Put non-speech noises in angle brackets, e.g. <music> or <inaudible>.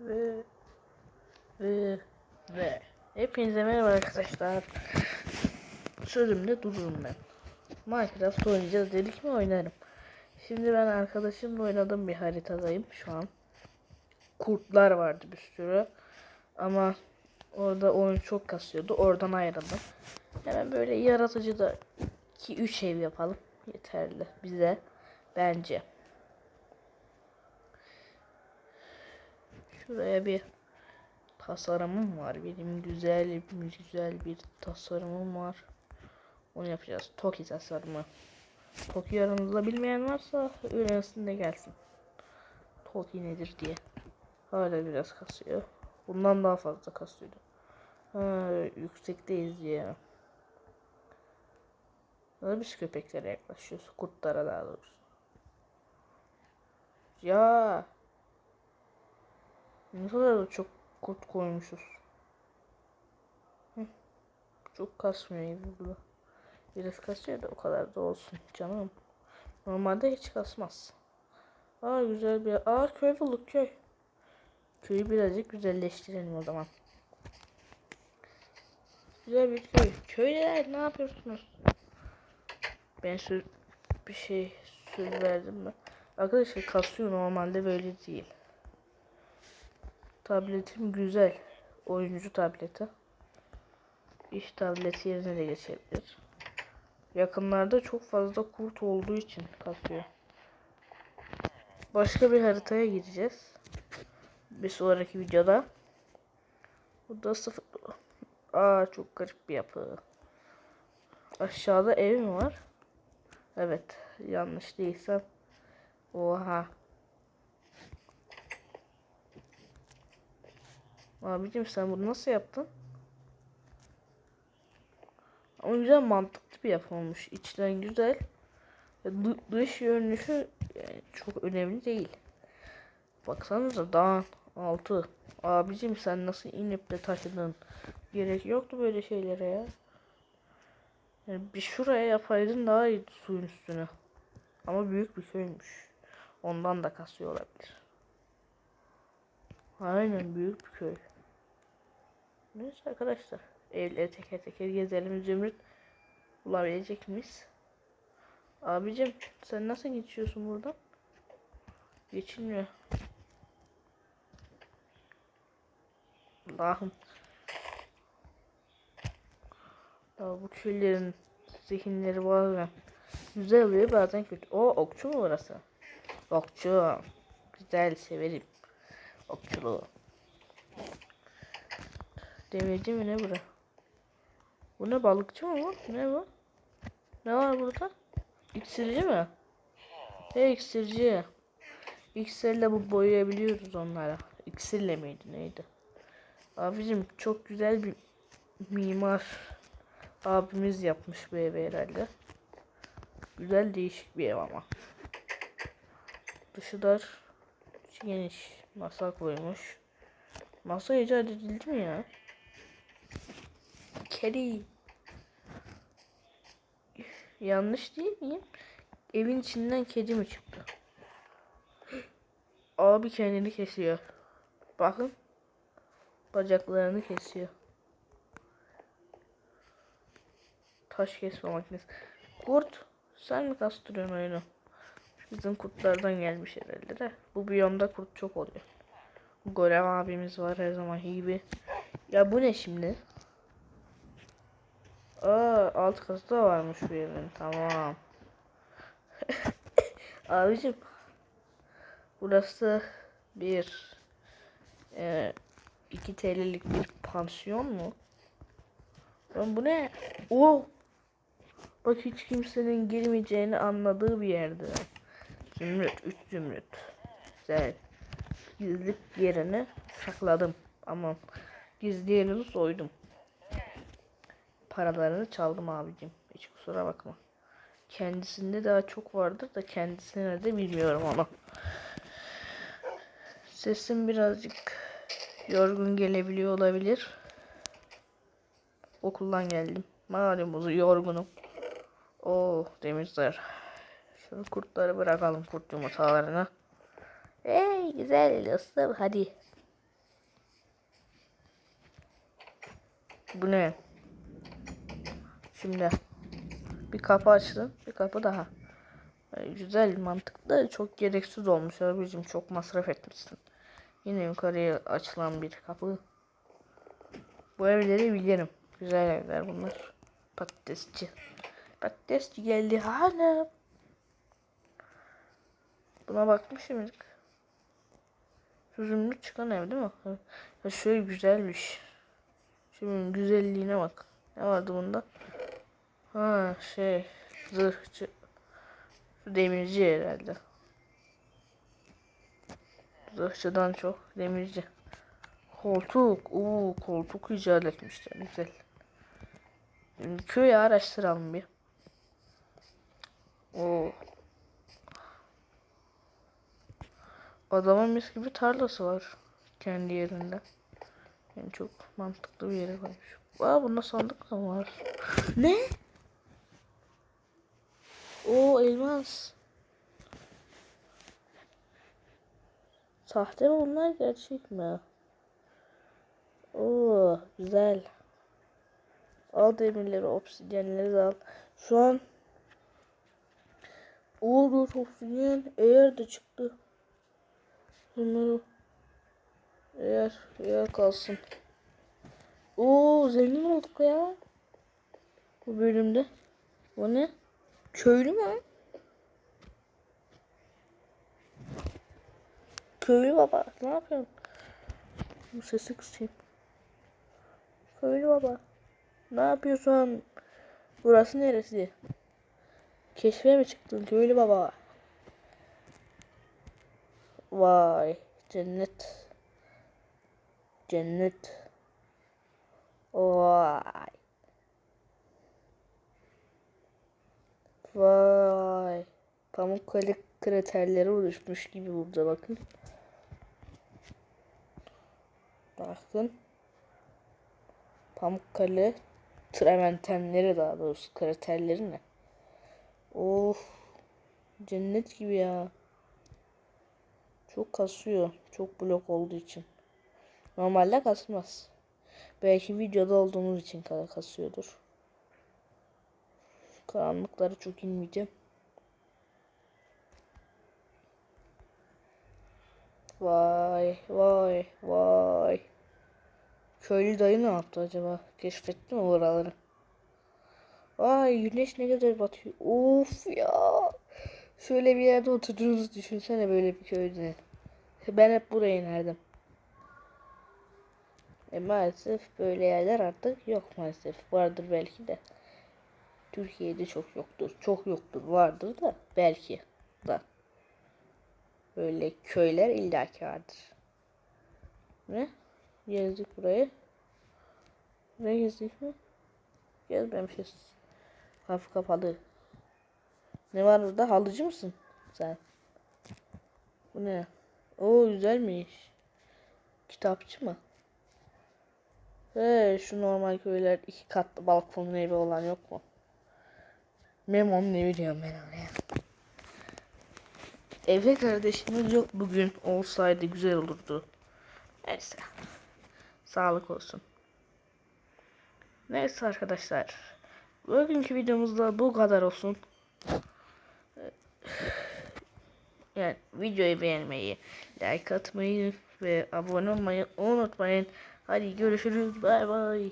ve ve ve hepinize merhaba arkadaşlar. Sözümde dururum ben. Minecraft oynayacağız dedik mi oynarım. Şimdi ben arkadaşımla oynadığım bir haritadayım şu an. Kurtlar vardı bir sürü. Ama orada oyun çok kasıyordu. Oradan ayrıldım. Hemen böyle yaratıcı da 2-3 ev yapalım. Yeterli bize. Bence. Şuraya bir tasarımım var. Benim güzel güzel bir tasarımım var. Onu yapacağız. Toki tasarımı. Toki aranızda bilmeyen varsa öğrensin de gelsin. Toki nedir diye. Hala biraz kasıyor. Bundan daha fazla kasıyordu. Ha, yüksekteyiz ya. Daha biz köpeklere yaklaşıyoruz. Kurtlara daha doğrusu. Ya. Ne kadar da çok kurt koymuşuz. Çok kasmıyor gibi burada. Biraz kasıyor da o kadar da olsun canım. Normalde hiç kasmaz. Aa güzel bir aa köy bulduk köy. Köyü birazcık güzelleştirelim o zaman. Güzel bir köy. Köyler ne yapıyorsunuz? Ben söz bir şey söz verdim mi? Arkadaşlar kasıyor normalde böyle değil. Tabletim güzel. Oyuncu tableti. İş tableti yerine de geçebilir. Yakınlarda çok fazla kurt olduğu için kasıyor. Başka bir haritaya gireceğiz. Bir sonraki videoda. Bu da sıfır. Aa çok garip bir yapı. Aşağıda ev mi var? Evet. Yanlış değilsem. Oha. Abicim sen bunu nasıl yaptın? Ama güzel mantıklı bir yapı olmuş. İçten güzel. D- dış görünüşü yani çok önemli değil. Baksanıza dağın altı. Abicim sen nasıl inip de taşıdın? Gerek yoktu böyle şeylere ya. Yani bir şuraya yapaydın daha iyiydi suyun üstüne. Ama büyük bir köymüş. Ondan da kasıyor olabilir. Aynen büyük bir köy. Neyse arkadaşlar. Evleri teker teker gezelim. Zümrüt bulabilecek miyiz? Abicim sen nasıl geçiyorsun buradan? Geçilmiyor. Allah'ım. Ya bu köylerin zihinleri bazen güzel oluyor bazen kötü. O okçu mu burası? Okçu. Güzel severim. Okçuluğu. Demirci mi ne bura? Bu ne balıkçı mı bu? Ne bu? Ne var burada? İksirci mi? He iksirci. İksirle bu boyayabiliyoruz onlara. İksirle miydi neydi? Abicim çok güzel bir mimar abimiz yapmış bu evi herhalde. Güzel değişik bir ev ama. Dışı dar. geniş. Masa koymuş. Masa icat edildi mi ya? Kedi. Yanlış değil miyim? Evin içinden kedi mi çıktı? <gasps> Abi kendini kesiyor. Bakın. Bacaklarını kesiyor. Taş kesme makinesi. Kurt sen mi kastırıyorsun oyunu? Bizim kurtlardan gelmiş herhalde de. Bu biyomda kurt çok oluyor. Golem abimiz var her zaman gibi. Ya bu ne şimdi? Aa alt katı da varmış bu evin. Tamam. <laughs> Abicim. Burası bir e, 2 TL'lik bir pansiyon mu? Lan bu ne? Oo. Bak hiç kimsenin girmeyeceğini anladığı bir yerde. Zümrüt, 3 zümrüt. Güzel. Gizli yerini sakladım. Ama gizli yerini soydum paralarını çaldım abicim. Hiç kusura bakma. Kendisinde daha çok vardır da kendisine de bilmiyorum onu. Sesim birazcık yorgun gelebiliyor olabilir. Okuldan geldim. Malum yorgunum. Oh demirler. Şunu kurtları bırakalım kurt yumurtalarına. Hey güzel dostum hadi. Bu ne? Şimdi bir kapı açtın, bir kapı daha. Ee, güzel, mantıklı, çok gereksiz olmuş abicim. Çok masraf etmişsin. Yine yukarıya açılan bir kapı. Bu evleri bilirim. Güzel evler bunlar. Patatesçi. Patatesçi geldi hanım. Buna bakmışımdık. Şu zümrüt çıkan ev değil mi? Ya şöyle güzelmiş. Şimdi güzelliğine bak. Ne vardı bunda? Ha şey zırhçı. Demirci herhalde. Zırhçıdan çok demirci. Koltuk. Oo koltuk icat etmişler. Güzel. Şimdi köyü araştıralım bir. Oo. Adamın mis gibi tarlası var. Kendi yerinde. Yani çok mantıklı bir yere koymuş. Aa bunda sandık da var. Ne? O elmas. Sahte mi bunlar gerçek mi? Oo güzel. Al demirleri, obsidyenleri al. Şu an Oo dört obsidyen eğer de çıktı. Bunları eğer eğer kalsın. Oo zengin olduk ya. Bu bölümde. Bu ne? Köylü mü? Köylü baba ne yapıyorsun? Bu sesi kısayım. Köylü baba. Ne yapıyorsun? Burası neresi? Keşfe mi çıktın köylü baba? Vay cennet. Cennet. Vay. Pamukkale kraterleri oluşmuş gibi burada bakın. Bakın. Pamukkale trementenleri daha doğrusu kraterleri ne? Of. Cennet gibi ya. Çok kasıyor. Çok blok olduğu için. Normalde kasmaz. Belki videoda olduğumuz için ka- kasıyordur. Karanlıklara çok inmeyeceğim. Vay vay vay. Köylü dayı ne yaptı acaba? Keşfetti mi oraları? Vay güneş ne kadar batıyor. Of ya. Şöyle bir yerde oturduğunuzu düşünsene böyle bir köyde. Ben hep buraya inerdim. E maalesef böyle yerler artık yok maalesef. Vardır belki de. Türkiye'de çok yoktur. Çok yoktur. Vardır da belki da. Böyle köyler illaki vardır. Ne? Gezdik burayı. Ne gezdik mi? Gezmemişiz. Kapı kapalı. Ne var burada? Halıcı mısın sen? Bu ne? Oo güzelmiş. Kitapçı mı? He şu normal köyler iki katlı balkonlu evi olan yok mu? Memo'nun evi diyorum ben oraya. Efe kardeşimiz yok bugün. Olsaydı güzel olurdu. Neyse. Sağlık olsun. Neyse arkadaşlar. Bugünkü videomuzda bu kadar olsun. Yani videoyu beğenmeyi, like atmayı ve abone olmayı unutmayın. Hadi görüşürüz. Bay bay.